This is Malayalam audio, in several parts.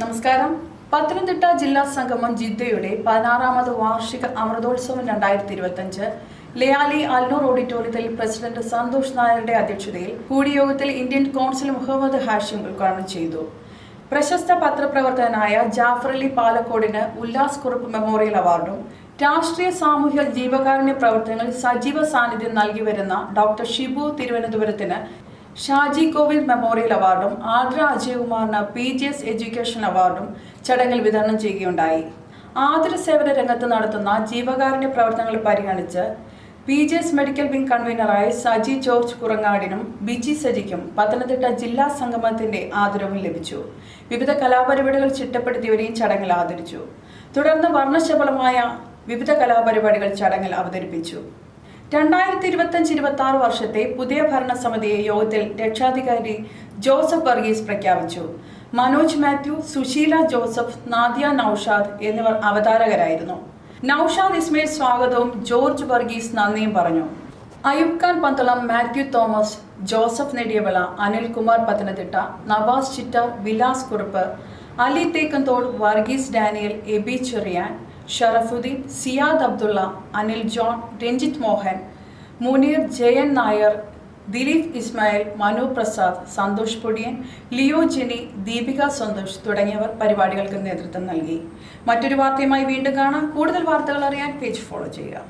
നമസ്കാരം. പത്തനംതിട്ട ജില്ലാ സംഗമം ജിദ്ദയുടെ പതിനാറാമത് വാർഷിക അമൃതോത്സവം രണ്ടായിരത്തി ഇരുപത്തിയഞ്ച് ലയാലി അൽനൂർ ഓഡിറ്റോറിയത്തിൽ പ്രസിഡന്റ് സന്തോഷ് നായരുടെ അധ്യക്ഷതയിൽ കൂടിയോഗത്തിൽ ഇന്ത്യൻ കൗൺസിൽ മുഹമ്മദ് ഹാഷിം ഉദ്ഘാടനം ചെയ്തു. പ്രശസ്ത പത്രപ്രവർത്തകനായ ജാഫർ അലി പാലക്കോടിന് ഉല്ലാസ് കുറുപ്പ് മെമ്മോറിയൽ അവാർഡും രാഷ്ട്രീയ സാമൂഹ്യ ജീവകാരുണ്യ പ്രവർത്തനങ്ങളിൽ സജീവ സാന്നിധ്യം നൽകി വരുന്ന ഡോക്ടർ ഷിബു തിരുവനന്തപുരത്തിന് ഷാജി കോവിന്ദ് മെമ്മോറിയൽ അവാർഡും ആദ്ര അജയകുമാറിന് പി ജി എസ് എഡ്യൂക്കേഷൻ അവാർഡും ചടങ്ങിൽ വിതരണം ചെയ്യുകയുണ്ടായി. ആതുര സേവന രംഗത്ത് നടത്തുന്ന ജീവകാരുണ്യ പ്രവർത്തനങ്ങൾ പരിഗണിച്ച് P G S medical wing കൺവീനറായ Saji George കുറങ്ങാടിനും ബിജി സജിക്കും പത്തനംതിട്ട ജില്ലാ സംഗമത്തിന്റെ ആദരവും ലഭിച്ചു. വിവിധ കലാപരിപാടികൾ ചിട്ടപ്പെടുത്തിയവരെയും ചടങ്ങിൽ ആദരിച്ചു. തുടർന്ന് വർണശബളമായ വിവിധ കലാപരിപാടികൾ ചടങ്ങിൽ അവതരിപ്പിച്ചു. രണ്ടായിരത്തി ഇരുപത്തഞ്ച് ഇരുപത്തി ആറ് വർഷത്തെ പുതിയ ഭരണസമിതിയെ യോഗത്തിൽ രക്ഷാധികാരി ജോസഫ് വർഗീസ് പ്രഖ്യാപിച്ചു. മനോജ് മാത്യു സുശീല ജോസഫ് നാദിയ നൌഷാദ് എന്നിവർ അവതാരകരായിരുന്നു. നൌഷാദ് ഇസ്മയിൽ സ്വാഗതവും ജോർജ് വർഗീസ് നന്ദിയും പറഞ്ഞു. Ayub Khan Pandalam Mathew Thomas Joseph Nediyavila Anilkumar Pathanamthitta Navas Chitta Vilas Kurup Ali Thekkanthol Varghese Daniel Aby Cherian Sharafuddin Siyad Abdulla Anil John Ranjith Mohan Muneer Jayan Nair Dileep Ismail Manu Prasad Santhosh Podiyan Leo Jenny Deepika Santhosh തുടങ്ങിയവർ പരിപാടികൾക്ക് നേതൃത്വം നൽകി. മറ്റൊരു വാർത്തയുമായി വീണ്ടും കാണാം. കൂടുതൽ വാർത്തകൾ അറിയാൻ പേജ് ഫോളോ ചെയ്യുക.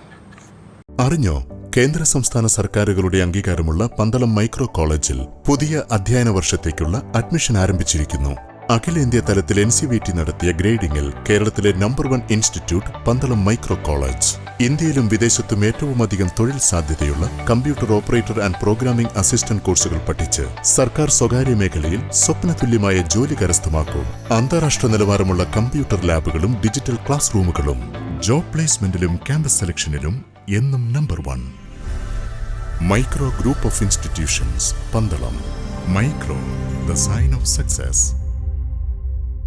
അറിഞ്ഞോ? കേന്ദ്ര സംസ്ഥാന സർക്കാരുകളുടെ അംഗീകാരമുള്ള പന്തളം മൈക്രോ കോളേജിൽ പുതിയ അധ്യയന വർഷത്തേക്കുള്ള അഡ്മിഷൻ ആരംഭിച്ചിരിക്കുന്നു. അഖിലേന്ത്യാ തലത്തിൽ എൻ സി വി ടി നടത്തിയ ഗ്രേഡിംഗിൽ കേരളത്തിലെ number one institute Pandalam micro college. ഇന്ത്യയിലും വിദേശത്തും ഏറ്റവും അധികം തൊഴിൽ സാധ്യതയുള്ള computer operator and programming assistant കോഴ്സുകൾ പഠിച്ച് സർക്കാർ സ്വകാര്യ മേഖലയിൽ സ്വപ്നതുല്യമായ ജോലി കരസ്ഥമാക്കൂ. അന്താരാഷ്ട്ര നിലവാരമുള്ള കമ്പ്യൂട്ടർ ലാബുകളും ഡിജിറ്റൽ ക്ലാസ് റൂമുകളും ജോബ് പ്ലേസ്മെന്റിലും ക്യാമ്പസ് സെലക്ഷനിലും എന്നും number one. Micro group of institutions Pandalam. Micro the sign of success.